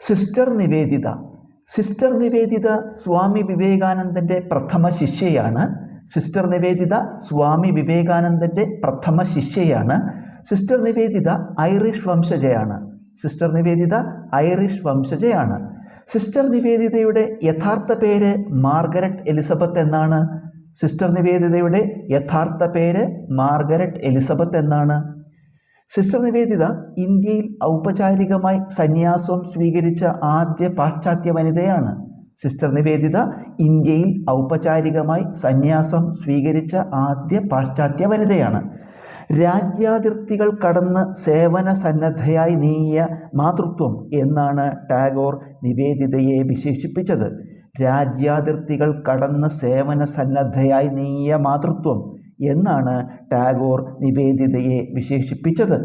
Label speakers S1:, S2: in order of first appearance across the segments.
S1: Sister Nivedita. Sister Nivedita Swami വിവേകാനന്ദന്റെ പ്രഥമ ശിഷ്യയാണ്. സിസ്റ്റർ നിവേദിത സ്വാമി വിവേകാനന്ദന്റെ പ്രഥമ ശിഷ്യയാണ്. സിസ്റ്റർ നിവേദിത ഐറിഷ് വംശജയാണ്. സിസ്റ്റർ നിവേദിത ഐറിഷ് വംശജയാണ്. സിസ്റ്റർ നിവേദിതയുടെ യഥാർത്ഥ പേര് മാർഗരറ്റ് എലിസബത്ത് എന്നാണ്. സിസ്റ്റർ നിവേദിതയുടെ യഥാർത്ഥ പേര് മാർഗരറ്റ് എലിസബത്ത് എന്നാണ്. സിസ്റ്റർ നിവേദിത ഇന്ത്യയിൽ ഔപചാരികമായി സന്യാസം സ്വീകരിച്ച ആദ്യ പാശ്ചാത്യ വനിതയാണ്. സിസ്റ്റർ നിവേദിത ഇന്ത്യയിൽ ഔപചാരികമായി സന്യാസം സ്വീകരിച്ച ആദ്യ പാശ്ചാത്യ വനിതയാണ്. രാജ്യാതിർത്തികൾ കടന്ന് സേവന സന്നദ്ധയായി നീങ്ങിയ മാതൃത്വം എന്നാണ് ടാഗോർ നിവേദിതയെ വിശേഷിപ്പിച്ചത്. രാജ്യാതിർത്തികൾ കടന്ന് സേവന സന്നദ്ധയായി നീങ്ങിയ മാതൃത്വം എന്നാണ് ടാഗോർ നിവേദിതയെ വിശേഷിപ്പിച്ചത്.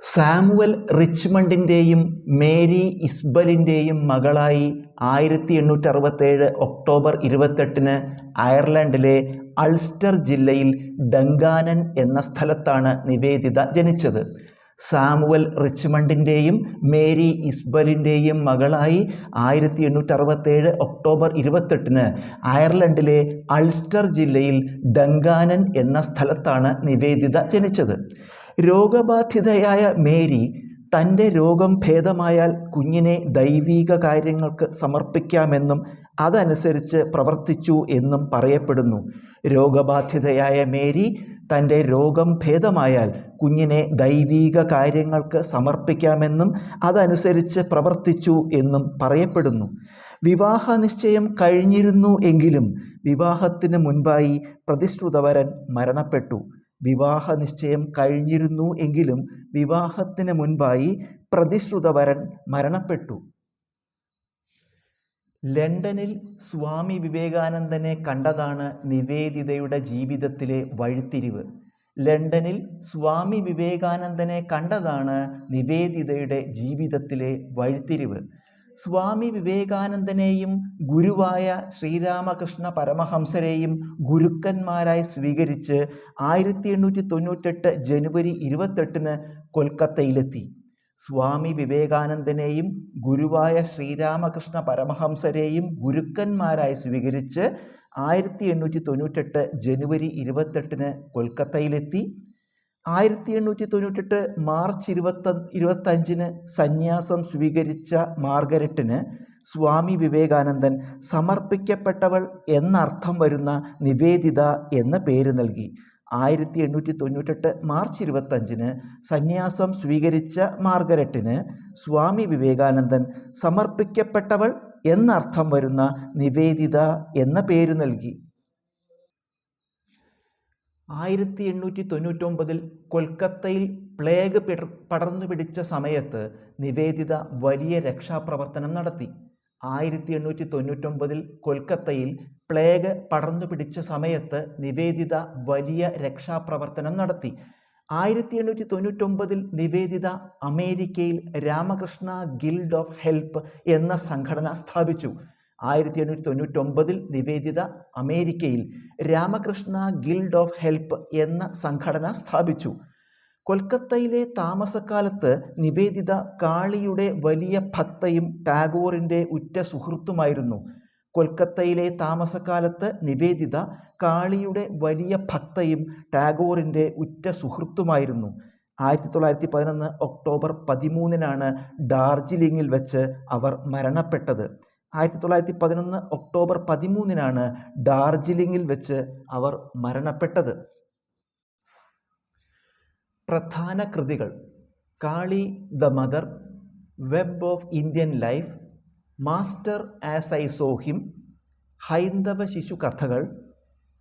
S1: സാമുവൽ റിച്ച്മണ്ടിന്റെയും മേരി ഇസ്ബലിന്റെയും മകളായി ആയിരത്തി എണ്ണൂറ്റി അറുപത്തേഴ് ഒക്ടോബർ ഇരുപത്തെട്ടിന് അയർലൻഡിലെ അൾസ്റ്റർ ജില്ലയിൽ ഡങ്കാനൻ എന്ന സ്ഥലത്താണ് നിവേദിത ജനിച്ചത്. സാമുവൽ റിച്ച്മണ്ടിന്റെയും മേരി ഇസ്ബലിന്റെയും മകളായി ആയിരത്തി എണ്ണൂറ്റി അറുപത്തേഴ് ഒക്ടോബർ ഇരുപത്തെട്ടിന് അയർലൻഡിലെ അൾസ്റ്റർ ജില്ലയിൽ ഡങ്കാനൻ എന്ന സ്ഥലത്താണ് നിവേദിത ജനിച്ചത്. രോഗബാധിതയായ മേരി തന്റെ രോഗം ഭേദമായാൽ കുഞ്ഞിനെ ദൈവീക കാര്യങ്ങൾക്ക് സമർപ്പിക്കാമെന്നും അതനുസരിച്ച് പ്രവർത്തിച്ചു എന്നും പറയപ്പെടുന്നു. രോഗബാധിതയായ മേരി തന്റെ രോഗം ഭേദമായാൽ കുഞ്ഞിനെ ദൈവീക കാര്യങ്ങൾക്ക് സമർപ്പിക്കാമെന്നും അതനുസരിച്ച് പ്രവർത്തിച്ചു എന്നും പറയപ്പെടുന്നു. വിവാഹ നിശ്ചയം കഴിഞ്ഞിരുന്നു എങ്കിലും വിവാഹത്തിന് മുൻപായി പ്രതിശ്രുതവരൻ മരണപ്പെട്ടു. വിവാഹ നിശ്ചയം കഴിഞ്ഞിരുന്നു എങ്കിലും വിവാഹത്തിന് മുൻപായി പ്രതിശ്രുതവരൻ മരണപ്പെട്ടു. ലണ്ടനിൽ സ്വാമി വിവേകാനന്ദനെ കണ്ടതാണ് നിവേദിതയുടെ ജീവിതത്തിലെ വഴിത്തിരിവ്. ലണ്ടനിൽ സ്വാമി വിവേകാനന്ദനെ കണ്ടതാണ് നിവേദിതയുടെ ജീവിതത്തിലെ വഴിത്തിരിവ്. സ്വാമി വിവേകാനന്ദനെയും ഗുരുവായ ശ്രീരാമകൃഷ്ണ പരമഹംസരെയും ഗുരുക്കന്മാരായി സ്വീകരിച്ച് ആയിരത്തി എണ്ണൂറ്റി തൊണ്ണൂറ്റെട്ട് ജനുവരി ഇരുപത്തെട്ടിന് കൊൽക്കത്തയിലെത്തി. സ്വാമി വിവേകാനന്ദനെയും ഗുരുവായ ശ്രീരാമകൃഷ്ണ പരമഹംസരെയും ഗുരുക്കന്മാരായി സ്വീകരിച്ച് ആയിരത്തി എണ്ണൂറ്റി തൊണ്ണൂറ്റെട്ട് ജനുവരി ഇരുപത്തെട്ടിന് കൊൽക്കത്തയിലെത്തി. ആയിരത്തി എണ്ണൂറ്റി തൊണ്ണൂറ്റെട്ട് മാർച്ച് ഇരുപത്ത ഇരുപത്തഞ്ചിന് സന്യാസം സ്വീകരിച്ച മാർഗരറ്റിന് സ്വാമി വിവേകാനന്ദൻ സമർപ്പിക്കപ്പെട്ടവൾ എന്നർത്ഥം വരുന്ന നിവേദിത എന്ന പേര് നൽകി. ആയിരത്തി എണ്ണൂറ്റി തൊണ്ണൂറ്റെട്ട് മാർച്ച് ഇരുപത്തഞ്ചിന് സന്യാസം സ്വീകരിച്ച മാർഗരറ്റിന് സ്വാമി വിവേകാനന്ദൻ സമർപ്പിക്കപ്പെട്ടവൾ എന്നർത്ഥം വരുന്ന നിവേദിത എന്ന പേര് നൽകി. ആയിരത്തി എണ്ണൂറ്റി തൊണ്ണൂറ്റൊമ്പതിൽ കൊൽക്കത്തയിൽ പ്ലേഗ് പിടർ പടർന്നു പിടിച്ച സമയത്ത് നിവേദിത വലിയ രക്ഷാപ്രവർത്തനം നടത്തി. ആയിരത്തി എണ്ണൂറ്റി തൊണ്ണൂറ്റൊമ്പതിൽ കൊൽക്കത്തയിൽ പ്ലേഗ് പടർന്നു പിടിച്ച സമയത്ത് നിവേദിത വലിയ രക്ഷാപ്രവർത്തനം നടത്തി. ആയിരത്തി എണ്ണൂറ്റി തൊണ്ണൂറ്റൊമ്പതിൽ നിവേദിത അമേരിക്കയിൽ രാമകൃഷ്ണ ഗിൽഡ് ഓഫ് ഹെൽപ്പ് എന്ന സംഘടന സ്ഥാപിച്ചു. ആയിരത്തി എണ്ണൂറ്റി തൊണ്ണൂറ്റൊമ്പതിൽ നിവേദിത അമേരിക്കയിൽ രാമകൃഷ്ണ ഗിൽഡ് ഓഫ് ഹെൽപ്പ് എന്ന സംഘടന സ്ഥാപിച്ചു. കൊൽക്കത്തയിലെ താമസക്കാലത്ത് നിവേദിത കാളിയുടെ വലിയ ഭക്തയും ടാഗോറിന്റെ ഉറ്റ സുഹൃത്തുമായിരുന്നു. കൊൽക്കത്തയിലെ താമസക്കാലത്ത് നിവേദിത കാളിയുടെ വലിയ ഭക്തയും ടാഗോറിന്റെ ഉറ്റ സുഹൃത്തുമായിരുന്നു. ആയിരത്തി തൊള്ളായിരത്തി പതിനൊന്ന് ഒക്ടോബർ പതിമൂന്നിനാണ് ഡാർജിലിംഗിൽ വെച്ച് അവർ മരണപ്പെട്ടത്. ആയിരത്തി തൊള്ളായിരത്തി പതിനൊന്ന് ഒക്ടോബർ പതിമൂന്നിനാണ് ഡാർജിലിംഗിൽ വെച്ച് അവർ മരണപ്പെട്ടത്. പ്രധാന കൃതികൾ. Kali the mother web of Indian life master as I saw him ഹൈന്ദവ ശിശു കഥകൾ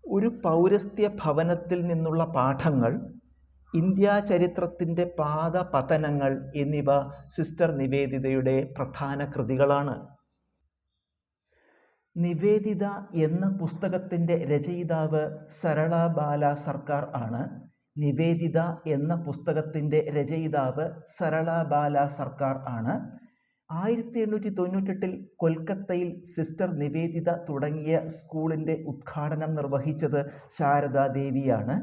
S1: ഒരു പൗരസ്ത്യ ഭവനത്തിൽ നിന്നുള്ള പാഠങ്ങൾ ഇന്ത്യാ ചരിത്രത്തിന്റെ പാത പതനങ്ങൾ എന്നിവ സിസ്റ്റർ നിവേദിതയുടെ പ്രധാന കൃതികളാണ്. നിവേദിത എന്ന പുസ്തകത്തിന്റെ രചയിതാവ് സരള ബാല സർക്കാർ ആണ്. നിവേദിത എന്ന പുസ്തകത്തിന്റെ രചയിതാവ് സരള ബാല സർക്കാർ ആണ്. ആയിരത്തി എണ്ണൂറ്റി തൊണ്ണൂറ്റെട്ടിൽ കൊൽക്കത്തയിൽ സിസ്റ്റർ നിവേദിത തുടങ്ങിയ സ്കൂളിന്റെ ഉദ്ഘാടനം നിർവഹിച്ചത് ശാരദാദേവിയാണ്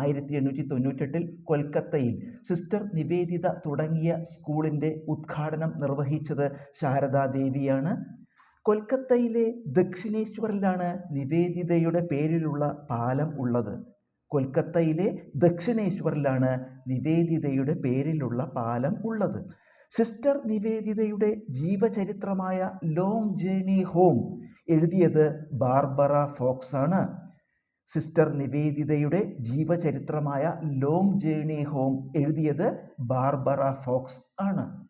S1: ആയിരത്തി എണ്ണൂറ്റി തൊണ്ണൂറ്റെട്ടിൽ കൊൽക്കത്തയിൽ സിസ്റ്റർ നിവേദിത തുടങ്ങിയ സ്കൂളിന്റെ ഉദ്ഘാടനം നിർവഹിച്ചത് ശാരദാദേവിയാണ് കൊൽക്കത്തയിലെ ദക്ഷിണേശ്വറിലാണ് നിവേദിതയുടെ പേരിലുള്ള പാലം ഉള്ളത്. കൊൽക്കത്തയിലെ ദക്ഷിണേശ്വറിലാണ് നിവേദിതയുടെ പേരിലുള്ള പാലം ഉള്ളത്. സിസ്റ്റർ നിവേദിതയുടെ ജീവചരിത്രമായ ലോങ് ജേണി ഹോം എഴുതിയത് ബാർബറ ഫോക്സ് ആണ്. സിസ്റ്റർ നിവേദിതയുടെ ജീവചരിത്രമായ ലോങ് ജേണി ഹോം എഴുതിയത് ബാർബറ ഫോക്സ് ആണ്.